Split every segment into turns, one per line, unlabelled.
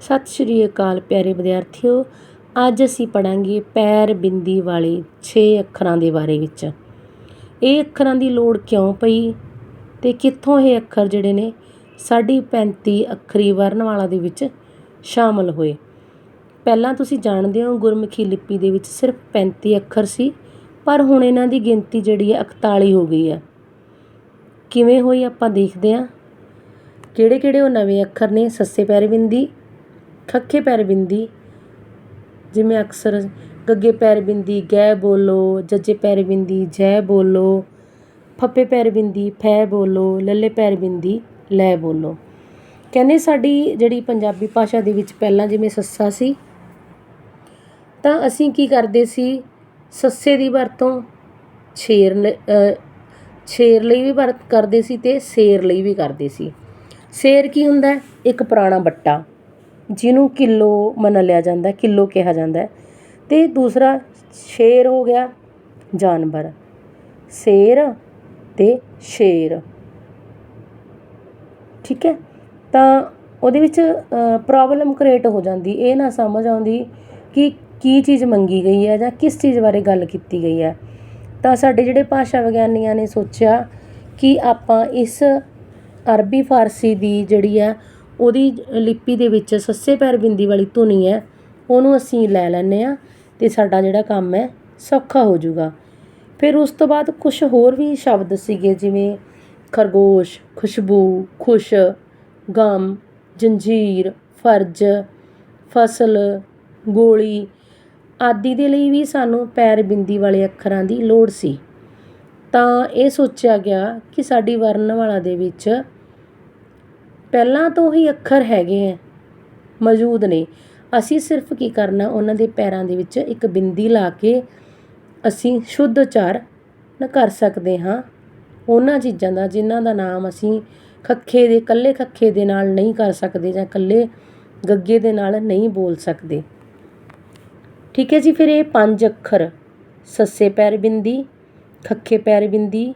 ਸਤਿ ਸ਼੍ਰੀ ਅਕਾਲ ਪਿਆਰੇ ਵਿਦਿਆਰਥੀਓ। ਅੱਜ ਅਸੀਂ ਪੜਾਂਗੇ ਪੈਰ ਬਿੰਦੀ ਵਾਲੇ 6 ਅੱਖਰਾਂ ਦੇ ਬਾਰੇ ਵਿੱਚ। ਇਹ ਅੱਖਰਾਂ ਦੀ ਲੋੜ ਕਿਉਂ ਪਈ ਤੇ ਕਿੱਥੋਂ ਇਹ ਅੱਖਰ ਜਿਹੜੇ ਨੇ ਸਾਡੀ 35 ਅੱਖਰੀ ਵਰਣਮਾਲਾ ਦੇ ਵਿੱਚ ਸ਼ਾਮਲ ਹੋਏ? ਪਹਿਲਾਂ ਤੁਸੀਂ ਜਾਣਦੇ ਹੋ ਗੁਰਮੁਖੀ ਲਿਪੀ ਦੇ ਵਿੱਚ ਸਿਰਫ 35 ਅੱਖਰ ਸੀ, ਪਰ ਹੁਣ ਇਹਨਾਂ ਦੀ ਗਿਣਤੀ ਜਿਹੜੀ ਹੈ 41 ਹੋ ਗਈ ਹੈ। ਕਿਵੇਂ ਹੋਈ ਆਪਾਂ ਦੇਖਦੇ ਹਾਂ। ਕਿਹੜੇ ਕਿਹੜੇ ਉਹ ਨਵੇਂ ਅੱਖਰ ਨੇ? ਸੱਸੇ ਪੈਰ ਬਿੰਦੀ ਖੱਖੇ ਪੈਰ ਬਿੰਦੀ, ਜਿਵੇਂ ਅਕਸਰ ਗੱਗੇ ਪੈਰ ਬਿੰਦੀ ਗੈ ਬੋਲੋ, ਜੱਜੇ ਪੈਰ ਬਿੰਦੀ, ਜੈ ਬੋਲੋ, ਫੱਫੇ ਪੈਰ ਬਿੰਦੀ, ਫੈ ਬੋਲੋ, ਲੱਲੇ ਪੈਰ ਬਿੰਦੀ, ਲੈ ਬੋਲੋ। ਕਹਿੰਦੇ ਸਾਡੀ ਜਿਹੜੀ ਪੰਜਾਬੀ ਭਾਸ਼ਾ ਦੇ ਵਿੱਚ ਪਹਿਲਾਂ ਜਿਵੇਂ ਸੱਸਾ ਸੀ, ਤਾਂ ਅਸੀਂ ਕੀ ਕਰਦੇ ਸੀ, ਸੱਸੇ ਦੀ ਵਰਤੋਂ ਛੇਰ ਲ- ਛੇਰ ਲਈ ਵੀ ਵਰਤ, ਕਰਦੇ ਸੀ ਤੇ ਸ਼ੇਰ ਲਈ ਵੀ ਕਰਦੇ ਸੀ। ਸ਼ੇਰ ਕੀ ਹੁੰਦਾ ਇੱਕ ਪੁਰਾਣਾ ਬੱਟਾ। ਜਿਹਨੂੰ ਕਿਲੋ ਮੰਨ ਲਿਆ ਜਾਂਦਾ ਹੈ, ਕਿਲੋ ਕਿਹਾ ਜਾਂਦਾ ਅਤੇ ਦੂਸਰਾ ਸ਼ੇਰ ਹੋ ਗਿਆ ਜਾਨਵਰ। ਸ਼ੇਰ ਅਤੇ ਸ਼ੇਰ। ਠੀਕ ਹੈ? ਤਾਂ ਉਹਦੇ ਵਿੱਚ ਪ੍ਰੋਬਲਮ ਕ੍ਰੀਏਟ ਹੋ ਜਾਂਦੀ। ਇਹ ਨਾ ਸਮਝ ਆਉਂਦੀ ਕਿ ਕੀ ਚੀਜ਼ ਮੰਗੀ ਗਈ ਹੈ ਜਾਂ ਕਿਸ ਚੀਜ਼ ਬਾਰੇ ਗੱਲ ਕੀਤੀ ਗਈ ਹੈ। ਤਾਂ ਸਾਡੇ ਜਿਹੜੇ ਭਾਸ਼ਾ ਵਿਗਿਆਨੀਆਂ ਨੇ ਸੋਚਿਆ ਕਿ ਆਪਾਂ ਇਸ ਅਰਬੀ ਫਾਰਸੀ ਦੀ ਜਿਹੜੀ ਆ ਉਹਦੀ ਲਿਪੀ ਦੇ ਵਿੱਚ ਸੱਸੇ ਪੈਰ ਬਿੰਦੀ ਵਾਲੀ ਧੁਨੀ ਹੈ, ਉਹਨੂੰ ਅਸੀਂ ਲੈ ਲੈਂਦੇ ਹਾਂ ਅਤੇ ਸਾਡਾ ਜਿਹੜਾ ਕੰਮ ਹੈ ਸੌਖਾ ਹੋ ਜੂਗਾ ਫਿਰ ਉਸ ਤੋਂ ਬਾਅਦ ਕੁਛ ਹੋਰ ਵੀ ਸ਼ਬਦ ਸੀਗੇ, ਜਿਵੇਂ ਖਰਗੋਸ਼, ਖੁਸ਼ਬੂ, ਖੁਸ਼, ਗਮ, ਜੰਜੀਰ, ਫਰਜ਼, ਫਸਲ, ਗੋਲੀ ਆਦਿ ਦੇ ਲਈ ਵੀ ਸਾਨੂੰ ਪੈਰ ਬਿੰਦੀ ਵਾਲੇ ਅੱਖਰਾਂ ਦੀ ਲੋੜ ਸੀ। ਤਾਂ ਇਹ ਸੋਚਿਆ ਗਿਆ ਕਿ ਸਾਡੀ ਵਰਣਮਾਲਾ ਦੇ ਵਿੱਚ ਪਹਿਲਾਂ ਤੋਂ ਹੀ ਅੱਖਰ ਹੈਗੇ ਹੈ ਮੌਜੂਦ ਨੇ। ਅਸੀਂ ਸਿਰਫ ਕੀ ਕਰਨਾ, ਉਹਨਾਂ ਦੇ ਪੈਰਾਂ ਦੇ ਵਿੱਚ ਇੱਕ ਬਿੰਦੀ ਲਾ ਕੇ ਅਸੀਂ ਸ਼ੁੱਧ ਉਚਾਰਨ ਕਰ ਸਕਦੇ ਹਾਂ। ਉਹਨਾਂ ਚੀਜ਼ਾਂ ਦਾ, ਜਿਨ੍ਹਾਂ ਦਾ ਨਾਮ ਅਸੀਂ ਖੱਖੇ ਦੇ ਕੱਲੇ ਖੱਖੇ ਦੇ ਨਾਲ ਨਹੀਂ ਕਰ ਸਕਦੇ ਜਾਂ ਕੱਲੇ ਗੱਗੇ ਦੇ ਨਾਲ ਨਹੀਂ ਬੋਲ ਸਕਦੇ। ਠੀਕ ਹੈ ਜੀ, ਫਿਰ ਇਹ ਪੰਜ ਅੱਖਰ। ਸੱਸੇ ਪੈਰ ਬਿੰਦੀ, ਖੱਖੇ ਪੈਰ ਬਿੰਦੀ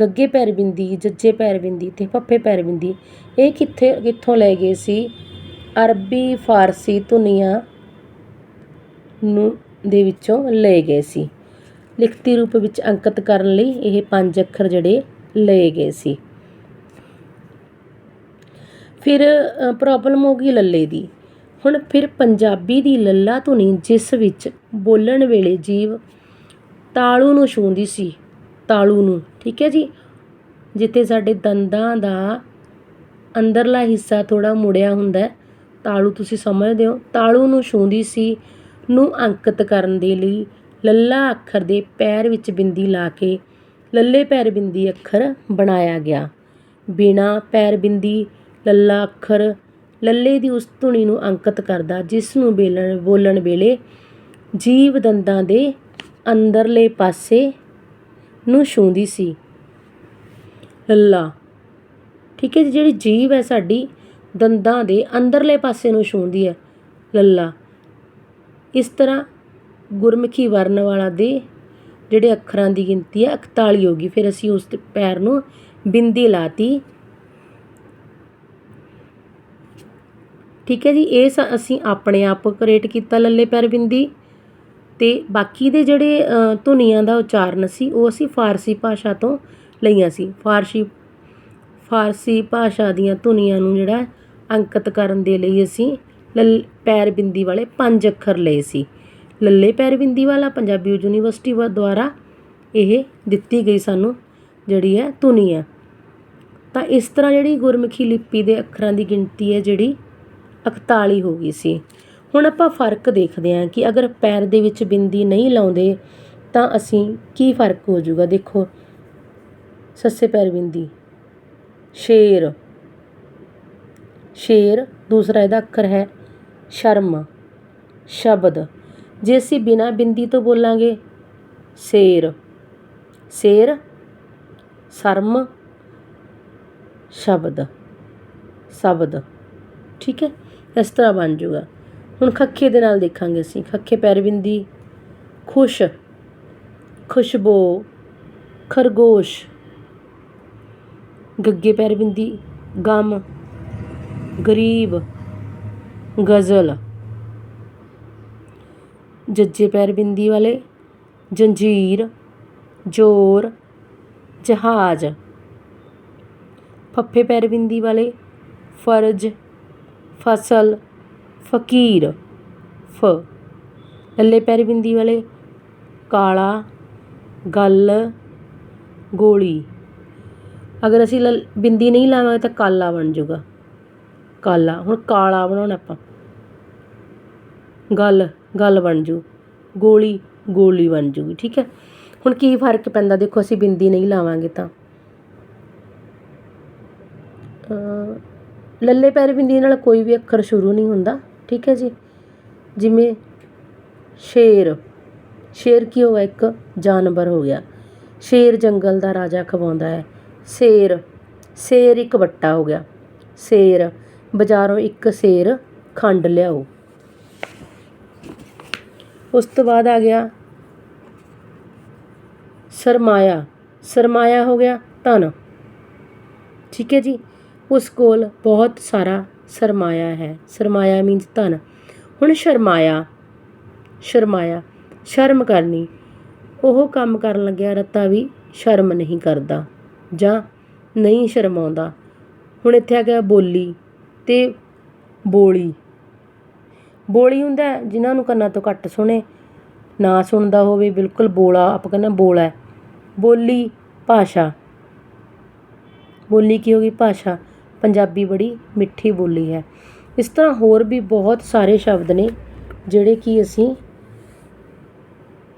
ਗੱਗੇ ਪੈਰ ਬਿੰਦੀ ਜੱਜੇ ਪੈਰ ਬਿੰਦੀ ਤੇ ਫੱਫੇ ਪੈਰ ਬਿੰਦੀ ਇਹ ਕਿੱਥੇ, ਕਿੱਥੋਂ ਲਏ ਗਏ ਸੀ? ਅਰਬੀ, ਫਾਰਸੀ ਧੁਨੀਆਂ ਨੂੰ ਦੇ ਵਿੱਚੋਂ ਲਏ ਗਏ ਸੀ। ਲਿਖਤੀ ਰੂਪ ਵਿੱਚ ਅੰਕਿਤ ਕਰਨ ਲਈ ਇਹ ਪੰਜ ਅੱਖਰ ਜਿਹੜੇ ਲਏ ਗਏ ਸੀ। ਫਿਰ ਪ੍ਰੋਬਲਮ ਹੋ ਗਈ ਲੱਲੇ ਦੀ। ਹੁਣ ਫਿਰ ਪੰਜਾਬੀ ਦੀ ਲੱਲਾ ਧੁਨੀ ਜਿਸ ਵਿੱਚ ਬੋਲਣ ਵੇਲੇ ਜੀਵ ਤਾਲੂ ਨੂੰ ਛੂੰਹਦੀ ਸੀ, ਤਾਲੂ ਨੂੰ। ਠੀਕ ਹੈ ਜੀ? ਜਿੱਥੇ ਸਾਡੇ ਦੰਦਾਂ ਦਾ ਅੰਦਰਲਾ ਹਿੱਸਾ ਥੋੜਾ ਮੁੜਿਆ ਹੁੰਦਾ ਤਾਲੂ ਤੁਸੀਂ ਸਮਝਦੇ ਹੋ। ਤਾਲੂ ਨੂੰ ਛੂੰਹਦੀ ਸੀ ਨੂੰ ਅੰਕਿਤ ਕਰਨ ਦੇ ਲਈ ਲੱਲਾ ਅੱਖਰ ਦੇ ਪੈਰ ਵਿੱਚ ਬਿੰਦੀ ਲਾ ਕੇ ਲੱਲੇ ਪੈਰ ਬਿੰਦੀ ਅੱਖਰ ਬਣਾਇਆ ਗਿਆ। ਬਿਨਾ ਪੈਰ ਬਿੰਦੀ ਲੱਲਾ ਅੱਖਰ ਲੱਲੇ ਦੀ ਉਸ ਧੁਨੀ ਨੂੰ ਅੰਕਿਤ ਕਰਦਾ, ਜਿਸ ਨੂੰ ਬੇਲਣ ਬੋਲਣ ਵੇਲੇ ਜੀਵ ਦੰਦਾਂ ਦੇ ਅੰਦਰਲੇ ਪਾਸੇ ਨੂੰ ਛੂੰਹਦੀ ਸੀ। ਲੱਲਾ, ਠੀਕ ਹੈ ਜੀ, ਜਿਹੜੀ ਜੀਵ ਹੈ ਸਾਡੀ, ਦੰਦਾਂ ਦੇ ਅੰਦਰਲੇ ਪਾਸੇ ਨੂੰ ਛੂੰਹਦੀ ਹੈ। ਲੱਲਾ, ਇਸ ਤਰ੍ਹਾਂ ਗੁਰਮੁਖੀ ਵਰਨ ਵਾਲਾ ਦੇ ਜਿਹੜੇ ਅੱਖਰਾਂ ਦੀ ਗਿਣਤੀ ਹੈ 41 ਹੋ ਗਈ। ਫਿਰ ਅਸੀਂ ਉਸ ਪੈਰ ਨੂੰ ਬਿੰਦੀ ਲਾਤੀ। ਠੀਕ ਹੈ ਜੀ, ਇਹ ਸ- ਅਸੀਂ ਆਪਣੇ ਆਪ ਕ੍ਰੀਏਟ ਕੀਤਾ ਲੱਲੇ ਪੈਰ ਬਿੰਦੀ। ਅਤੇ ਬਾਕੀ ਦੇ ਜਿਹੜੇ ਧੁਨੀਆਂ ਦਾ ਉਚਾਰਨ ਸੀ, ਉਹ ਅਸੀਂ ਫਾਰਸੀ ਭਾਸ਼ਾ ਤੋਂ ਲਈਆਂ ਸੀ। ਫਾਰਸੀ ਫਾਰਸੀ ਭਾਸ਼ਾ ਦੀਆਂ ਧੁਨੀਆਂ ਨੂੰ ਜਿਹੜਾ ਅੰਕਿਤ ਕਰਨ ਦੇ ਲਈ ਅਸੀਂ ਲੱਲ, ਪੈਰ ਬਿੰਦੀ ਵਾਲੇ ਪੰਜ ਅੱਖਰ ਲਏ ਸੀ। ਲੱਲੇ ਪੈਰ ਬਿੰਦੀ ਵਾਲਾ ਪੰਜਾਬੀ ਯੂਨੀਵਰਸਿਟੀ ਵ- ਦੁਆਰਾ ਇਹ ਦਿੱਤੀ ਗਈ ਸਾਨੂੰ ਜਿਹੜੀ ਹੈ ਧੁਨੀ ਹੈ ਤਾਂ ਇਸ ਤਰ੍ਹਾਂ ਜਿਹੜੀ ਗੁਰਮੁਖੀ ਲਿਪੀ ਦੇ ਅੱਖਰਾਂ ਦੀ ਗਿਣਤੀ ਹੈ ਜਿਹੜੀ 41 ਹੋ ਗਈ ਸੀ। ਹੁਣ ਆਪਾਂ ਫ਼ਰਕ ਦੇਖਦੇ ਹਾਂ ਕਿ ਅਗਰ ਪੈਰ ਦੇ ਵਿੱਚ ਬਿੰਦੀ ਨਹੀਂ ਲਾਉਂਦੇ ਤਾਂ ਅਸੀਂ ਕੀ ਫ਼ਰਕ ਹੋ ਜਾਊਗਾ? ਦੇਖੋ, ਸੱਸੇ ਪੈਰ ਬਿੰਦੀ, ਸ਼ੇਰ ਸ਼ੇਰ, ਦੂਸਰਾ ਇਹਦਾ ਅੱਖਰ ਹੈ ਸ਼ਰਮ, ਸ਼ਬਦ। ਜੇ ਅਸੀਂ ਬਿਨਾ ਬਿੰਦੀ ਤੋਂ ਬੋਲਾਂਗੇ, ਸ਼ੇਰ ਸ਼ੇਰ, ਸ਼ਰਮ, ਸ਼ਬਦ ਸ਼ਬਦ, ਠੀਕ ਹੈ? ਇਸ ਤਰ੍ਹਾਂ ਬਣ ਜਾਊਗਾ। ਹੁਣ ਖੱਖੇ ਦੇ ਨਾਲ ਦੇਖਾਂਗੇ ਅਸੀਂ। ਖੱਖੇ ਪੈਰਬਿੰਦੀ ਖੁਸ਼, ਖੁਸ਼ਬੋ, ਖਰਗੋਸ਼, ਗੱਗੇ ਪੈਰਬਿੰਦੀ ਗਮ, ਗਰੀਬ, ਗਜ਼ਲ। ਜੱਜੇ ਪੈਰਬਿੰਦੀ ਵਾਲੇ, ਜੰਜੀਰ, ਜ਼ੋਰ, ਜਹਾਜ਼। ਫੱਫੇ ਪੈਰਬਿੰਦੀ ਵਾਲੇ, ਫਰਜ਼, ਫਸਲ। ਫਕੀਰ, ਫ, ਲੱਲੇ ਪੈਰ ਬਿੰਦੀ ਵਾਲੇ, ਕਾਲਾ, ਗੱਲ, ਗੋਲੀ। ਅਗਰ ਅਸੀਂ ਲ, ਬਿੰਦੀ ਨਹੀਂ ਲਾਵਾਂਗੇ ਤਾਂ ਕਾਲਾ ਬਣ ਜਾਊਗਾ। ਕਾਲਾ, ਹੁਣ ਕਾਲਾ ਬਣਾਉਣਾ ਆਪਾਂ। ਗੱਲ ਗੱਲ ਬਣ ਜੂ ਗੋਲੀ ਗੋਲੀ ਬਣ ਜੂਗੀ ਠੀਕ ਹੈ? ਹੁਣ ਕੀ ਫ਼ਰਕ ਪੈਂਦਾ? ਦੇਖੋ, ਅਸੀਂ ਬਿੰਦੀ ਨਹੀਂ ਲਾਵਾਂਗੇ ਤਾਂ। ਲੱਲੇ ਪੈਰ ਬਿੰਦੀ ਨਾਲ ਕੋਈ ਵੀ ਅੱਖਰ ਸ਼ੁਰੂ ਨਹੀਂ ਹੁੰਦਾ। ਠੀਕ ਹੈ ਜੀ। ਜਿਵੇਂ ਸ਼ੇਰ ਸ਼ੇਰ ਕੀ ਹੋਗਾ ਇੱਕ ਜਾਨਵਰ ਹੋ ਗਿਆ। ਸ਼ੇਰ ਜੰਗਲ ਦਾ ਰਾਜਾ ਖਵਾਉਂਦਾ ਹੈ। ਸ਼ੇਰ ਸ਼ੇਰ ਇੱਕ ਵੱਟਾ ਹੋ ਗਿਆ। ਸ਼ੇਰ, ਬਾਜ਼ਾਰੋਂ ਇੱਕ ਸ਼ੇਰ ਖੰਡ ਲਿਆਓ। ਉਸ ਤੋਂ ਬਾਅਦ ਆ ਗਿਆ ਸਰਮਾਇਆ। ਸਰਮਾਇਆ ਹੋ ਗਿਆ ਧਨ। ਠੀਕ ਹੈ ਜੀ। ਉਸ ਕੋਲ ਬਹੁਤ ਸਾਰਾ ਸਰਮਾਇਆ ਹੈ। ਸਰਮਾਇਆ ਮੀਨਸ ਧਨ। ਹੁਣ ਸ਼ਰਮਾਇਆ ਸ਼ਰਮਾਇਆ, ਸ਼ਰਮ ਕਰਨੀ। ਉਹ ਕੰਮ ਕਰਨ ਲੱਗਿਆ, ਰੱਤਾ ਵੀ ਸ਼ਰਮ ਨਹੀਂ ਕਰਦਾ ਜਾਂ ਨਹੀਂ ਸ਼ਰਮਾਉਂਦਾ। ਹੁਣ ਇੱਥੇ ਆ ਗਿਆ ਬੋਲੀ ਤੇ ਬੋਲੀ। ਬੋਲੀ ਹੁੰਦਾ ਹੈ, ਜਿਨ੍ਹਾਂ ਨੂੰ ਕੰਨਾਂ ਤੋਂ ਘੱਟ ਸੁਣੇ, ਨਾ ਸੁਣਦਾ ਹੋਵੇ, ਬਿਲਕੁਲ ਬੋਲਾ, ਆਪਾਂ ਕਹਿੰਦੇ ਹਾਂ ਬੋਲਾ ਹੈ। ਬੋਲੀ ਭਾਸ਼ਾ। ਬੋਲੀ ਕੀ ਹੋ ਗਈ? ਭਾਸ਼ਾ। ਪੰਜਾਬੀ ਬੜੀ ਮਿੱਠੀ ਬੋਲੀ ਹੈ। ਇਸ ਤਰ੍ਹਾਂ ਹੋਰ ਵੀ ਬਹੁਤ ਸਾਰੇ ਸ਼ਬਦ ਨੇ ਜਿਹੜੇ ਕਿ ਅਸੀਂ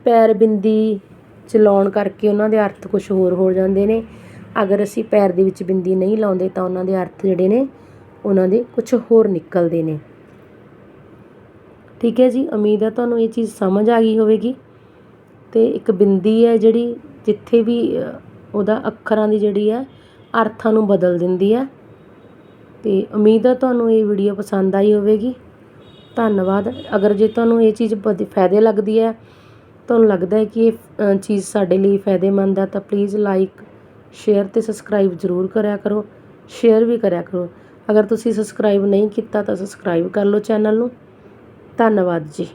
ਪੈਰ ਬਿੰਦੀ ਚਲਾਉਣ ਕਰਕੇ ਉਹਨਾਂ ਦੇ ਅਰਥ ਕੁਛ ਹੋਰ ਹੋ ਜਾਂਦੇ ਨੇ। ਅਗਰ ਅਸੀਂ ਪੈਰ ਦੇ ਵਿੱਚ ਬਿੰਦੀ ਨਹੀਂ ਲਾਉਂਦੇ ਤਾਂ ਉਹਨਾਂ ਦੇ ਅਰਥ ਜਿਹੜੇ ਨੇ ਉਹਨਾਂ ਦੇ ਕੁਛ ਹੋਰ ਨਿਕਲਦੇ ਨੇ। ਠੀਕ ਹੈ ਜੀ, ਉਮੀਦ ਹੈ ਤੁਹਾਨੂੰ ਇਹ ਚੀਜ਼ ਸਮਝ ਆ ਗਈ ਹੋਵੇਗੀ। ਤੇ ਇੱਕ ਬਿੰਦੀ ਹੈ ਜਿਹੜੀ ਜਿੱਥੇ ਵੀ ਉਹਦਾ ਅੱਖਰਾਂ ਦੀ ਜਿਹੜੀ ਹੈ, ਅਰਥਾਂ ਨੂੰ ਬਦਲ ਦਿੰਦੀ ਹੈ। ਅਤੇ ਉਮੀਦ ਹੈ ਤੁਹਾਨੂੰ ਇਹ ਵੀਡੀਓ ਪਸੰਦ ਆਈ ਹੋਵੇਗੀ। ਧੰਨਵਾਦ। ਅਗਰ ਜੇ ਤੁਹਾਨੂੰ ਇਹ ਚੀਜ਼ ਬਦ- ਫਾਇਦੇ ਲੱਗਦੀ ਹੈ, ਤੁਹਾਨੂੰ ਲੱਗਦਾ ਹੈ ਕਿ ਇਹ ਚੀਜ਼ ਸਾਡੇ ਲਈ ਫਾਇਦੇਮੰਦ ਹੈ ਤਾਂ ਪਲੀਜ਼ ਲਾਈਕ ਸ਼ੇਅਰ ਅਤੇ ਸਬਸਕ੍ਰਾਈਬ ਜ਼ਰੂਰ ਕਰਿਆ ਕਰੋ। ਸ਼ੇਅਰ ਵੀ ਕਰਿਆ ਕਰੋ। ਅਗਰ ਤੁਸੀਂ ਸਬਸਕ੍ਰਾਈਬ ਨਹੀਂ ਕੀਤਾ ਤਾਂ ਸਬਸਕ੍ਰਾਈਬ ਕਰ ਲਓ ਚੈਨਲ ਨੂੰ। ਧੰਨਵਾਦ ਜੀ।